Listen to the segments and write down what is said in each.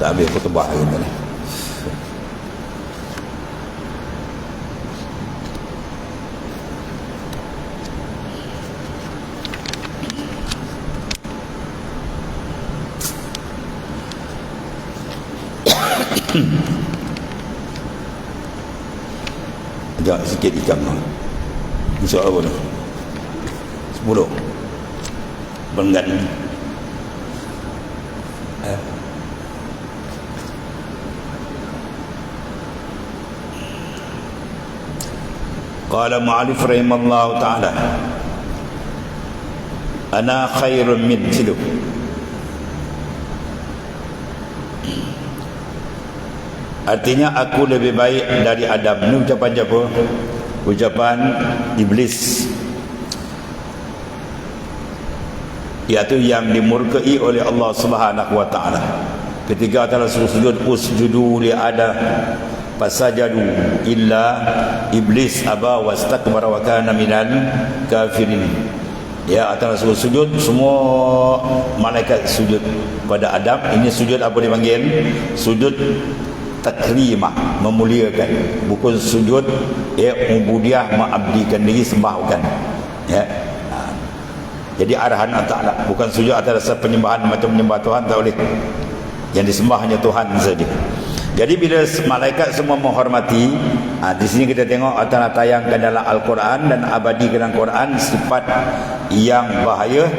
Tak habis khutbah kita ni. Ajak sikit ikan. Besok apa tu? Sepuluh. Benggan. Qala mu'alif rahimallahu ta'ala Ana khairun min silu Artinya aku lebih baik dari Adam Ini ucapan siapa? Ucapan Iblis Iaitu yang dimurkai oleh Allah Subhanahu Wa Taala. Ketika Allah sujud usjudu li Adam fasajadu illa iblis aba wastakbara wa kana minal kafirin. Ya atas sujud semua malaikat sujud pada Adam. Ini sujud apa dipanggil? Sujud takrimah memuliakan. Bukan sujud ya ubudiah mengabdikan diri sembahkan. Ya. Jadi arahan Allah bukan sujud atas penyembahan macam menyembah Tuhan tak boleh. Yang disembah hanya Tuhan saja jadi bila malaikat semua menghormati, ha, di sini kita tengok antara tayangkan dalam Al-Quran dan abadi dalam Quran sifat yang bahaya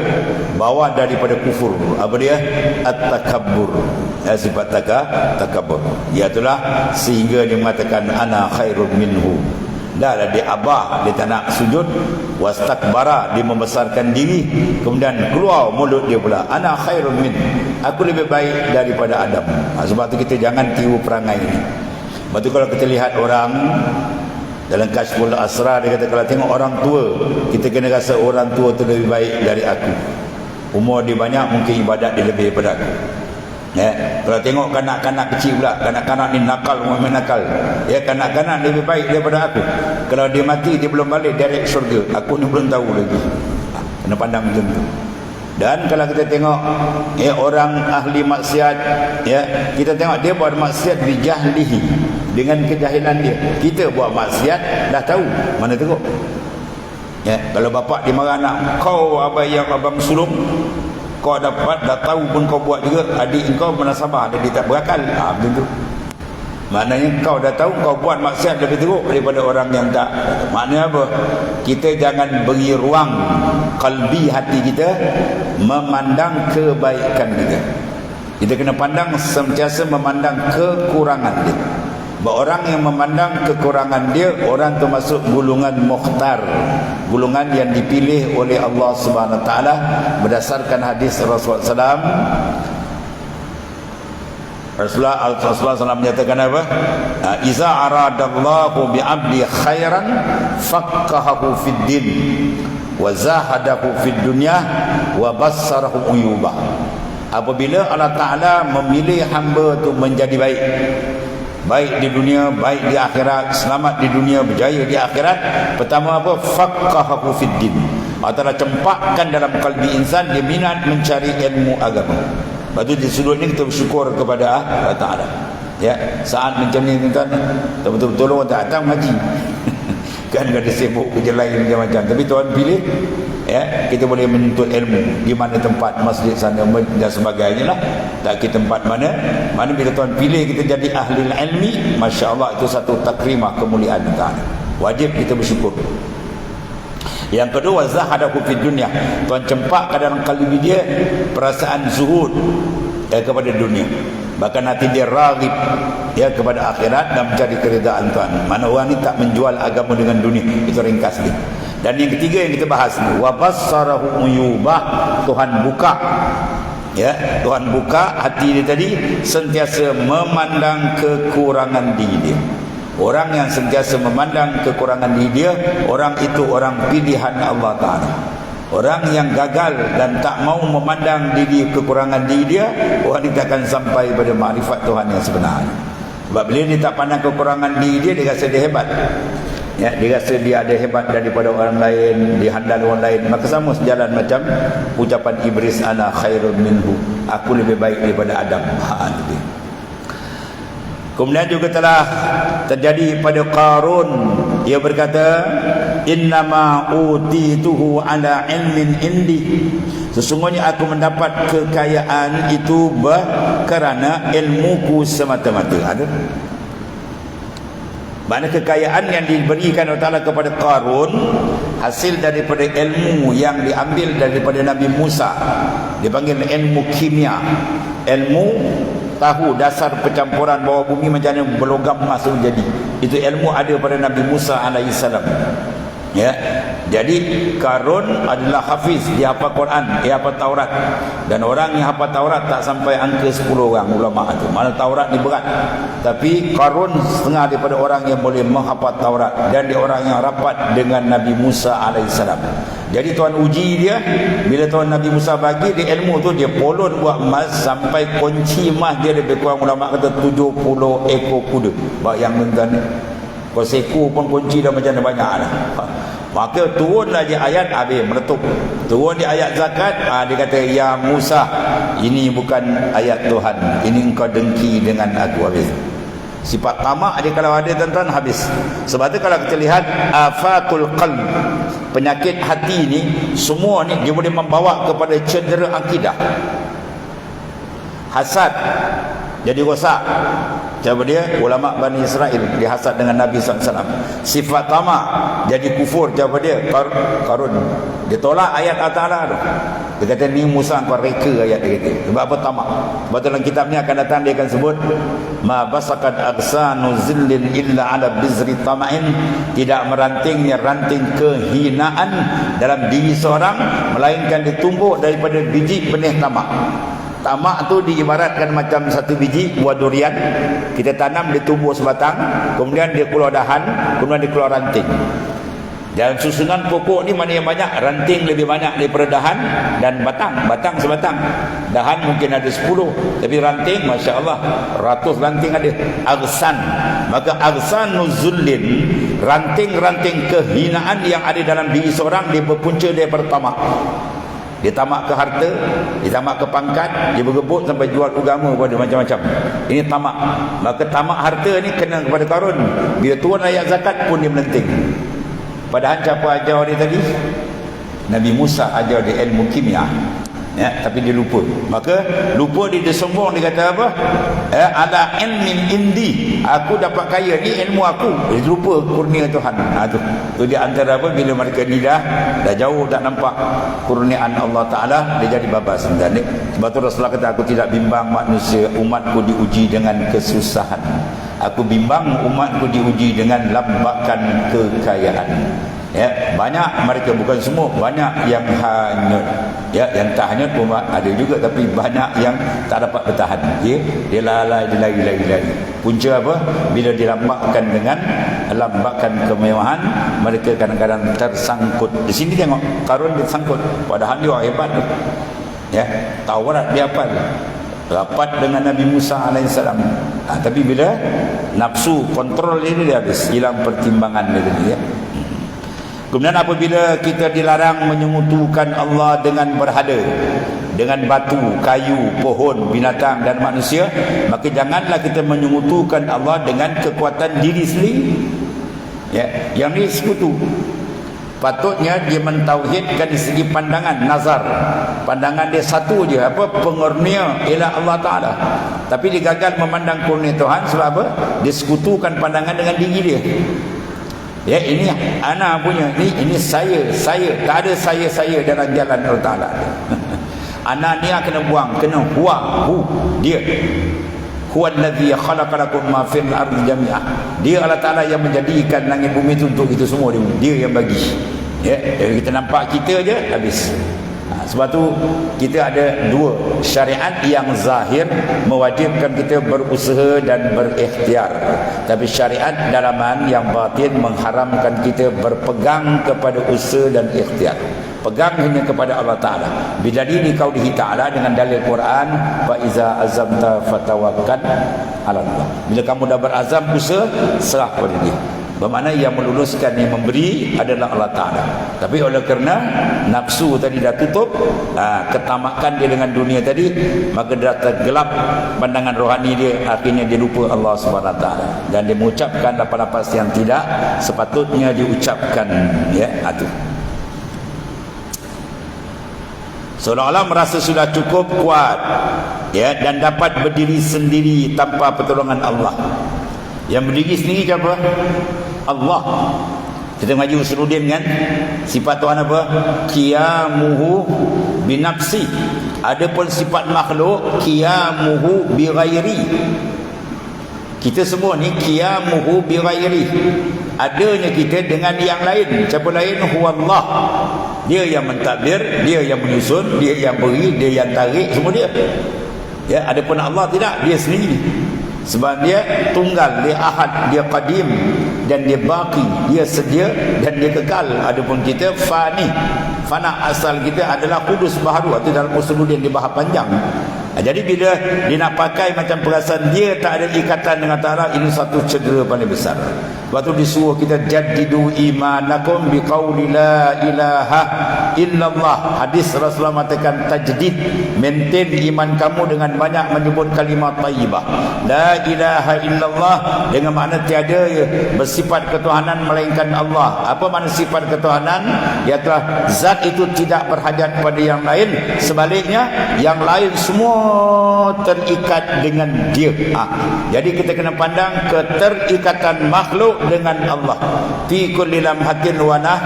bawah daripada kufur. Apa dia? At-takabbur. Ya, sifat taka, takabbur. Iaitulah sehingga dia mengatakan ana khairun minhu. Dah lah dia abah dia tak nak sujud. Wastakbara dia membesarkan diri. Kemudian keluar mulut dia pula. Ana khairun min. Aku lebih baik daripada Adam. Ha, sebab tu kita jangan tiru perangai ini. Sebab tu kalau kita lihat orang dalam kasful asra dia kata kalau tengok orang tua kita kena rasa orang tua tu lebih baik dari aku. Umur dia banyak mungkin ibadat dia lebih daripada aku Ya, kalau tengok kanak-kanak kecil pula, kanak-kanak ni nakal, memang nakal. Ya, kanak-kanak lebih baik daripada aku. Kalau dia mati, dia belum balik direct surga. Aku ni belum tahu lagi. Ha, kena pandang macam tu. Dan kalau kita tengok ya, orang ahli maksiat, ya, kita tengok dia buat maksiat bijahlihi dengan kejahilan dia. Kita buat maksiat dah tahu mana teruk. Ya, kalau bapak dimarah anak, kau apa yang abang sulung kau dapat dah tahu pun kau buat juga adik kau menasabah dia tak berakal. Ha, macam tu. Maknanya kau dah tahu kau buat maksiat lebih teruk daripada orang yang tak. Maknanya apa? Kita jangan beri ruang kalbi hati kita memandang kebaikan kita. Kita kena pandang sentiasa memandang kekurangan dia orang yang memandang kekurangan dia orang tu masuk gulungan mukhtar. Gulungan yang dipilih oleh Allah taala berdasarkan hadis Rasulullah SAW Rasulullah Rasulullah SAW menyatakan apa? Ha, iza aradallahu bi'abdi khairan faqqahahu fid din wa zahadahu fid dunya wa bassarahu uyubah apabila Allah Taala memilih hamba tu menjadi baik baik di dunia baik di akhirat. Selamat di dunia berjaya di akhirat. Pertama apa? Faqahahu fid din. Antara cempakkan dalam kalbi insan dia minat mencari ilmu agama. Lepas di sudut ini kita bersyukur kepada Allah Ta'ala. Ya, Saat macam ni tuan Betul-betul orang tak datang ngaji Kan ada sibuk kerja lain macam-macam. Tapi Tuhan pilih ya kita boleh menuntut ilmu. Di mana tempat masjid sana dan sebagainya lah. Tak kita tempat mana. Mana bila Tuhan pilih kita jadi ahli ilmi Masya Allah itu satu takrimah kemuliaan Tuhan wajib kita bersyukur. Yang kedua zahadahu fid dunia Tuhan cempak kalbi dia perasaan zuhud ya, kepada dunia bahkan hati dia ragib ya kepada akhirat dan mencari keridaan Tuhan. Mana orang ni tak menjual agama dengan dunia. Itu ringkas dia dan yang ketiga yang kita bahas ni wa bassarahu uyubah. Tuhan buka. Ya Tuhan buka hati dia tadi sentiasa memandang kekurangan diri dia. Orang yang sentiasa memandang kekurangan diri dia orang itu orang pilihan Allah taala orang yang gagal dan tak mau memandang diri kekurangan diri dia orang itu akan sampai pada makrifat Tuhan yang sebenarnya. Sebab bila dia tak pandang kekurangan diri dia dia rasa dia hebat. Ya, dia rasa dia ada hebat daripada orang lain dihandal orang lain. Maka sama sejalan macam ucapan Iblis ana khairun minhu. Aku lebih baik daripada Adam. Ha, kemudian juga telah terjadi pada Qarun. Ia berkata innama utituhu ala ilmin indi. Sesungguhnya aku mendapat kekayaan itu kerana ilmuku semata-mata. Ada? Mana kekayaan yang diberikan Allah Ta'ala kepada Qarun Hasil daripada ilmu yang diambil daripada Nabi Musa. Dipanggil ilmu kimia. Ilmu tahu dasar pencampuran bawah bumi macam mana berlogam emas menjadi Itu ilmu ada pada Nabi Musa AS ya. Jadi Karun adalah hafiz. Dia hafal Quran dia hafal Taurat. Dan orang yang hafal Taurat tak sampai angka 10 orang ulama itu mana Taurat ni berat. Tapi Karun setengah daripada orang yang boleh menghafal Taurat. Dan dia orang yang rapat dengan Nabi Musa alaihissalam. Jadi Tuhan uji dia bila Tuhan Nabi Musa bagi dia ilmu tu dia polon buat emas sampai kunci emas dia lebih kurang ulama kata 70 ekor kuda. Bayangkan tuan kau seko pun kunci dah macam banyak dah Maka turun lagi ayat habis meletup. Turun di ayat zakat, ha, dia kata ya Musa, ini bukan ayat Tuhan. Ini engkau dengki dengan aku habis. Sifat tamak dia kalau ada tuan-tuan habis. Sebab tu kalau kita lihat afatul qalb, penyakit hati ni semua ni dia boleh membawa kepada cedera akidah. Hasad jadi rosak Siapa dia? Ulama Bani Israel dihasad dengan Nabi SAW. Sifat tamak jadi kufur. Siapa dia? Kar Karun. Dia tolak ayat Allah tu. Dia kata ni Musa kau reka ayat dia kata. Sebab apa tamak? Sebab dalam kitab ni akan datang dia akan sebut ma basakat agsanu zillin illa ala bizri tama'in tidak merantingnya ranting kehinaan dalam diri seorang melainkan ditumbuh daripada biji benih tamak. Tamak tu diibaratkan macam satu biji buah durian. Kita tanam dia tumbuh sebatang, kemudian dia keluar dahan, kemudian dia keluar ranting. Dan susunan pokok ni mana yang banyak? Ranting lebih banyak daripada dahan dan batang. Batang sebatang. Dahan mungkin ada sepuluh. Tapi ranting, Masya Allah, ratus ranting ada. Agsan. Maka agsan nuzullin, ranting-ranting kehinaan yang ada dalam diri seorang, dia berpunca daripada tamak. Dia tamak ke harta, dia tamak ke pangkat, dia bergebut sampai jual agama pada macam-macam. Ini tamak. Maka tamak harta ni kena kepada karun. Bila turun ayat zakat pun dia melenting. Padahal siapa ajar dia tadi? Nabi Musa ajar dia ilmu kimia ya tapi dia lupa. Maka lupa dia dia sombong dia kata apa? Ya ada ilmin indi. Aku dapat kaya ni ilmu aku. Dia lupa kurnia Tuhan. Ha tu. Tu dia antara apa? Bila mereka ni dah dah jauh tak nampak kurniaan Allah taala dia jadi babas. Dan sebab tu Rasulullah kata aku tidak bimbang manusia umatku diuji dengan kesusahan aku bimbang umatku diuji dengan lambakan kekayaan. Ya banyak mereka bukan semua banyak yang hanyut. Ya yang tak hanyut pun ada juga tapi banyak yang tak dapat bertahan. Ya dia lalai dia lagi lagi lagi punca apa? Bila dilambakkan dengan lambakan kemewahan mereka kadang-kadang tersangkut. Di sini tengok karun disangkut padahal dia hebat ya Taurat dia apa rapat dengan Nabi Musa AS ha, tapi bila nafsu kontrol ini dia habis hilang pertimbangan dia ya Kemudian apabila kita dilarang menyemutukan Allah dengan berhala dengan batu, kayu, pohon, binatang dan manusia, maka janganlah kita menyemutukan Allah dengan kekuatan diri sendiri. Ya, yang ini sekutu. Patutnya dia mentauhidkan di segi pandangan nazar. Pandangan dia satu je, apa? Pengurnia ialah Allah Taala. Tapi dia gagal memandang kurnia Tuhan sebab apa? Dia sekutukan pandangan dengan diri dia. Ya ini ana punya ni ini saya saya tak ada saya saya dalam jalan Allah Taala. ana ni kena buang kena buang hu dia. Huwa allazi khalaqa lakum ma fil ardi jami'a. Dia Allah Taala yang menjadikan langit bumi itu untuk itu semua dia. Dia yang bagi. Ya, jadi kita nampak kita aja habis. Ha, sebab tu kita ada dua syariat yang zahir mewajibkan kita berusaha dan berikhtiar. Tapi syariat dalaman yang batin mengharamkan kita berpegang kepada usaha dan ikhtiar. Pegang hanya kepada Allah Taala. Bila ini kau Taala dengan dalil Quran, fa iza azamta fatawakkal ala Allah. Bila kamu dah berazam usaha, serah pada dia. Bermakna yang meluluskan yang memberi adalah Allah Ta'ala. Tapi oleh kerana nafsu tadi dah tutup ha, ketamakan dia dengan dunia tadi maka dia tergelap pandangan rohani dia akhirnya dia lupa Allah SWT dan dia mengucapkan lapan-lapan yang tidak sepatutnya diucapkan ya itu seolah-olah merasa sudah cukup kuat ya dan dapat berdiri sendiri tanpa pertolongan Allah. Yang berdiri sendiri siapa Allah. Kita ngaji Usuluddin kan? Sifat Tuhan apa? Qiyamuhu binafsi. Adapun sifat makhluk qiyamuhu bighairi. Kita semua ni qiyamuhu bighairi. Adanya kita dengan yang lain. Siapa lain? Huwallah. Dia yang mentadbir dia yang menyusun dia yang beri dia yang tarik. Semua dia. Ya adapun Allah tidak dia sendiri sebab dia tunggal dia ahad dia qadim dan dia baki dia sedia dan dia kekal. Adapun kita fani. Fana asal kita adalah kudus baharu atau dalam usul dia bahas panjang jadi bila dia nak pakai macam perasaan dia tak ada ikatan dengan Ta'ala ini satu cedera paling besar. Waktu disuruh kita jadidu imanakum biqawli la ilaha illallah. Hadis Rasulullah mengatakan tajdid maintain iman kamu dengan banyak menyebut kalimat tayyibah. La ilaha illallah dengan makna tiada bersifat ketuhanan melainkan Allah. Apa makna sifat ketuhanan? Iaitu zat itu tidak berhajat pada yang lain. Sebaliknya yang lain semua terikat dengan dia. Ha. jadi kita kena pandang keterikatan makhluk dengan Allah. Fi kulli lamhatin wa nah.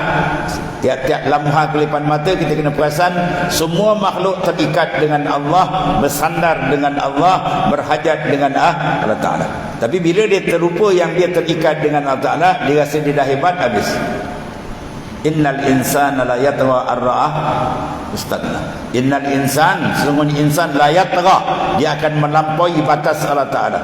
Tiap-tiap lamha kelipan mata kita kena perasan semua makhluk terikat dengan Allah bersandar dengan Allah berhajat dengan ah, Allah Ta'ala. Tapi bila dia terlupa yang dia terikat dengan Allah Ta'ala dia rasa dia dah hebat habis innal insana la yatra ar-ra'ah. Ustadna innal insan sesungguhnya insan la yatra dia akan melampaui batas Allah taala.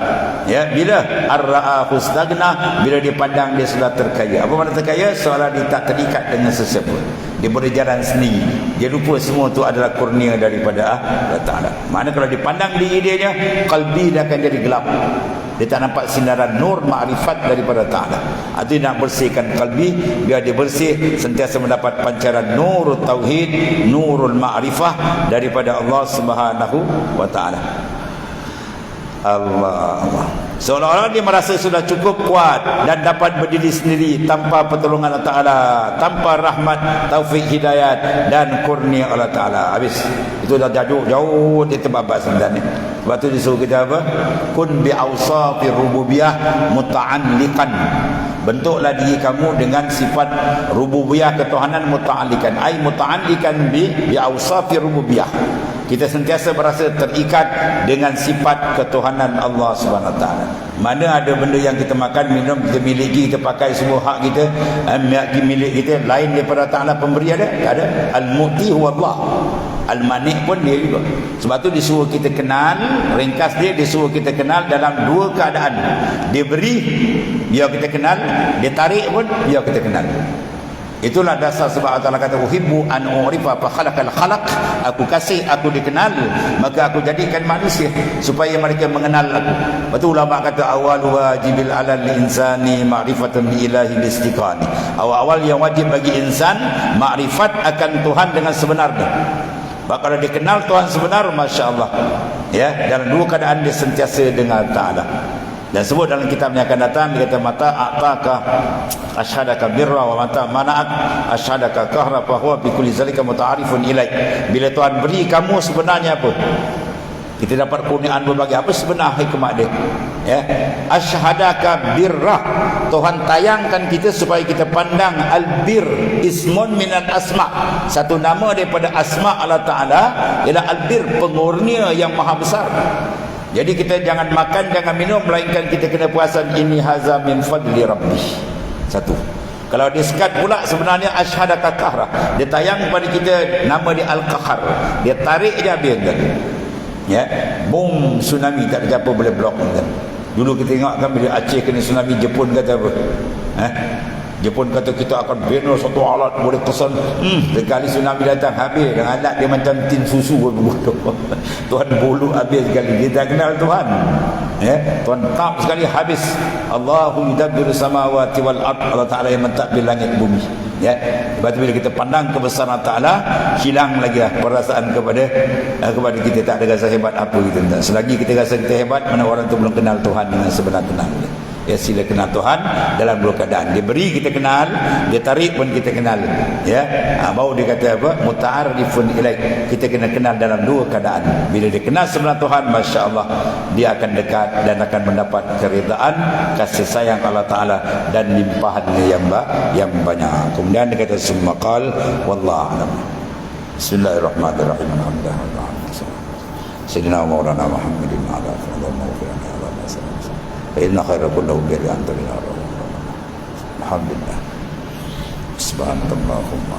Ya bila? Ar-ra'ah ustadna bila dia pandang dia sudah terkaya. Apa makna terkaya? Seolah dia tak terikat dengan sesiapa. Dia boleh jalan sendiri. Dia lupa semua itu adalah kurnia daripada Allah taala. Mana kalau dipandang diri dia qalbi dia akan jadi gelap dia tak nampak sinaran nur ma'rifat daripada Ta'ala. Itu nak bersihkan kalbi biar dia bersih sentiasa mendapat pancaran nur tauhid nurul ma'rifah daripada Allah Subhanahu wa taala. Allah Seolah-olah dia merasa sudah cukup kuat dan dapat berdiri sendiri tanpa pertolongan Allah Ta'ala, tanpa rahmat, taufik hidayat dan kurnia Allah Ta'ala. Habis. Itu dah jauh, jauh di tempat sebenarnya. Sebab tu disuruh kita apa? Kun bi'awsafi rububiyah muta'anlikan. Bentuklah diri kamu dengan sifat rububiyah ketuhanan muta'anlikan. Ay muta'anlikan bi bi'awsafi rububiyah kita sentiasa berasa terikat dengan sifat ketuhanan Allah Subhanahu taala. Mana ada benda yang kita makan, minum, kita miliki, kita pakai semua hak kita, eh, milik kita lain daripada taala pemberi ada? Tak ada. Al-Mu'ti huwa Allah. Al-Manik pun dia juga. Sebab tu disuruh kita kenal, ringkas dia disuruh kita kenal dalam dua keadaan. Dia beri, biar kita kenal, dia tarik pun biar kita kenal. Itulah dasar sebab Allah kata uhibbu an urifa fa khalaqal khalaq aku kasih aku dikenal maka aku jadikan manusia supaya mereka mengenal aku. Betul ulama kata awal wajibil alal insani ma'rifatan bi ilahi listiqani. Awal-awal yang wajib bagi insan makrifat akan Tuhan dengan sebenarnya. Maka kalau dikenal Tuhan sebenar masya-Allah ya dalam dua keadaan dia sentiasa dengan taala. Dan sebut dalam kitab yang akan datang dia kata mata ataka asyhadaka birra wa mata mana'ak asyhadaka kahra fa huwa bi kulli zalika muta'arifun ilaik. Bila Tuhan beri kamu sebenarnya apa? Kita dapat kurniaan berbagai apa sebenar hikmah dia? Ya. Asyhadaka birra. Tuhan tayangkan kita supaya kita pandang albir ismun minal asma. Satu nama daripada asma Allah Taala ialah albir pengurnia yang maha besar. Jadi kita jangan makan, jangan minum melainkan kita kena puasan ini haza min fadli rabbi. Satu. Kalau dia sekat pula sebenarnya asyhadaka kahra. Dia tayang kepada kita nama dia al-qahar. Dia tarik dia habis. Ya. Boom tsunami tak ada apa boleh blok kan. Dulu kita tengok kan bila Aceh kena tsunami Jepun kata apa? Eh? Jepun kata kita akan bina satu alat boleh pesan hmm, sekali tsunami datang habis dan alat dia macam tin susu Tuhan bulu habis sekali dia tak kenal Tuhan ya tuan tak sekali habis. Allahu yudabbiru samawati wal ard. Allah Taala yang mentadbir langit bumi. Ya tu bila kita pandang kebesaran Taala hilang lagi lah perasaan kepada eh, kepada kita. Tak ada rasa hebat apa kita tak selagi kita rasa kita hebat mana orang tu belum kenal Tuhan dengan sebenar kenal ya sila kenal Tuhan dalam dua keadaan. Dia beri kita kenal. Dia tarik pun kita kenal. Ya. Ha, baru dia kata apa? Muta'arifun ilaik kita kena kenal dalam dua keadaan. Bila dia kenal sebenar Tuhan Masya Allah dia akan dekat dan akan mendapat keridaan kasih sayang Allah Ta'ala dan limpahannya yang ba yang banyak. Kemudian dia kata semua qal wallahu alam. Bismillahirrahmanirrahim. Alhamdulillah. Sayyidina Maulana Muhammadin ala ma sallallahu فإن خير كله بيد أنت من الحمد لله سبحانك اللهم